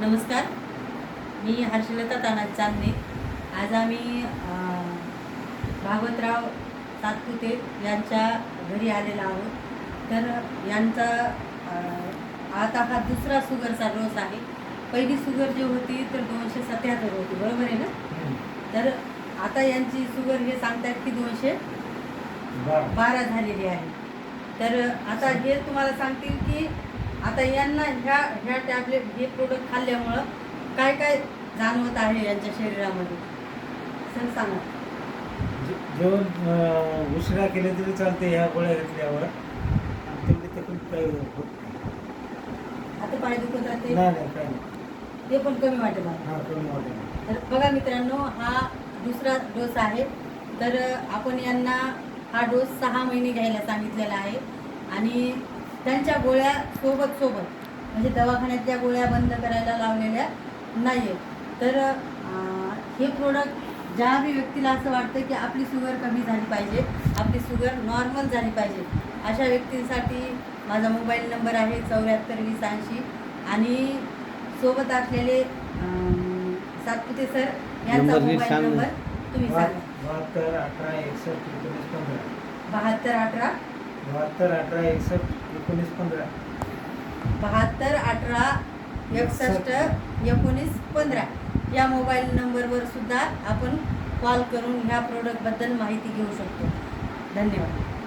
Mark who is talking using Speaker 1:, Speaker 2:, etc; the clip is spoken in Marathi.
Speaker 1: नमस्कार. मी हर्षलता तानाज चांदणे. आज आम्ही भागवतराव सातपुते यांच्या घरी आलेलो आहोत. तर यांचा आता हा दुसरा शुगरचा डोस आहे. पहिली शुगर जी होती तर दोनशे सत्याहत्तर होती. बरोबर आहे ना? तर आता यांची शुगर हे सांगतात की दोनशे
Speaker 2: बारा.
Speaker 1: झालेली आहे. तर आता हे तुम्हाला सांगतील की आता यांना ह्या ह्या टॅबलेट हे प्रोडक्ट खाल्ल्यामुळं काय काय जाणवत आहे यांच्या शरीरामध्ये? सर सांगा.
Speaker 2: जे- जेवण उशिरा केले तरी चालते ह्या गोळ्या घेतल्यावर. आणि तेवढी तकलीफ काही होत नाही.
Speaker 1: आता पाय दुखत राहते?
Speaker 2: नाही नाही काही नाही.
Speaker 1: ते पण कमी.
Speaker 2: हा कमी वाटेल.
Speaker 1: तर बघा मित्रांनो हा दुसरा डोस आहे. तर आपण यांना हा डोस सहा महिने घ्यायला सांगितलेला आहे. आणि त्यांच्या गोळ्या सोबत सोबत म्हणजे दवाखान्यातल्या गोळ्या बंद करायला लावलेल्या नाही आहेत तर हे प्रोडक्ट ज्या बी व्यक्तीला असं वाटतं की आपली शुगर कमी झाली पाहिजे आपली शुगर नॉर्मल झाली पाहिजे अशा व्यक्तींसाठी माझा मोबाईल नंबर आहे चौऱ्याहत्तर वीस ऐंशी आणि सोबत असलेले सातपुते सर यांचा मोबाईल. नंबर तुम्ही सांगा.
Speaker 2: बहात्तर अठरा एकसष्ट
Speaker 1: बहात्तर अठरा
Speaker 2: बहात्तर अठरा एकसष्ट एकोणीस पंधरा.
Speaker 1: बहात्तर अठरा एकसष्ट एकोणीस पंधरा. या मोबाईल नंबरवर सुद्धा आपण कॉल करून ह्या प्रोडक्टबद्दल माहिती घेऊ शकतो. धन्यवाद.